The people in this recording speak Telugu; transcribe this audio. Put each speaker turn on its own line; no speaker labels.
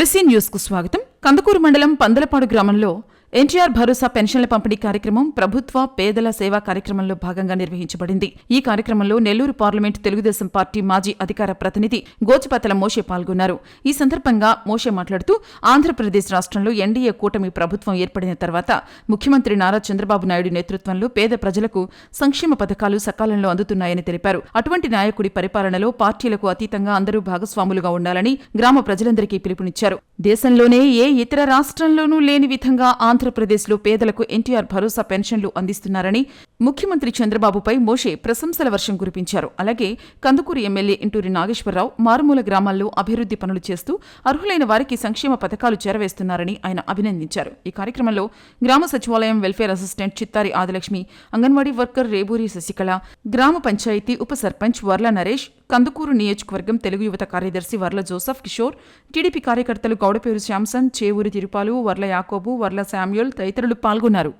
తులసి న్యూస్కు స్వాగతం. కందుకూరు మండలం పందలపాడు గ్రామంలో ఎన్టీఆర్ భరోసా పెన్షన్ల పంపిణీ కార్యక్రమం ప్రభుత్వ పేదల సేవా కార్యక్రమంలో భాగంగా నిర్వహించబడింది. ఈ కార్యక్రమంలో నెల్లూరు పార్లమెంట్ తెలుగుదేశం పార్టీ మాజీ అధికార ప్రతినిధి గోచిపతల మోషే పాల్గొన్నారు. ఈ సందర్భంగా మోషే మాట్లాడుతూ ఆంధ్రప్రదేశ్ రాష్ట్రంలో ఎన్డీఏ కూటమి ప్రభుత్వం ఏర్పడిన తర్వాత ముఖ్యమంత్రి నారా చంద్రబాబు నాయుడు నేతృత్వంలో పేద ప్రజలకు సంక్షేమ పథకాలు సకాలంలో అందుతున్నాయని తెలిపారు. అటువంటి నాయకుడి పరిపాలనలో పార్టీలకు అతీతంగా అందరూ భాగస్వాములుగా ఉండాలని గ్రామ ప్రజలందరికీ పిలుపునిచ్చారు. దేశంలోనే ఏ ఇతర రాష్ట్రంలోనూ లేని విధంగా ఆంధ్రప్రదేశ్లో పేదలకు ఎన్టీఆర్ భరోసా పెన్షన్లు అందిస్తున్నారని ముఖ్యమంత్రి చంద్రబాబుపై మోషే ప్రశంసల వర్షం కురిపించారు. అలాగే కందుకూరు ఎమ్మెల్యే ఇంటూరి నాగేశ్వరరావు మారుమూల గ్రామాల్లో అభివృద్ధి పనులు చేస్తూ అర్హులైన వారికి సంక్షేమ పథకాలు చేరవేస్తున్నారని ఆయన అభినందించారు. ఈ కార్యక్రమంలో గ్రామ సచివాలయం welfare assistant Chittari Adilakshmi anganwadi worker Reburi Sasikala గ్రామ పంచాయతీ ఉప సర్పంచ్ వర్ల నరేష్ కందుకూరు నియోజకవర్గం తెలుగు యువత కార్యదర్శి వర్ల జోసఫ్ కిషోర్ టీడీపీ కార్యకర్తలు గౌడపేరు శాంసన్ చేవూరి తిరుపాలు వర్ల యాకోబు వర్ల శామ్యూల్ తదితరులు పాల్గొన్నారు.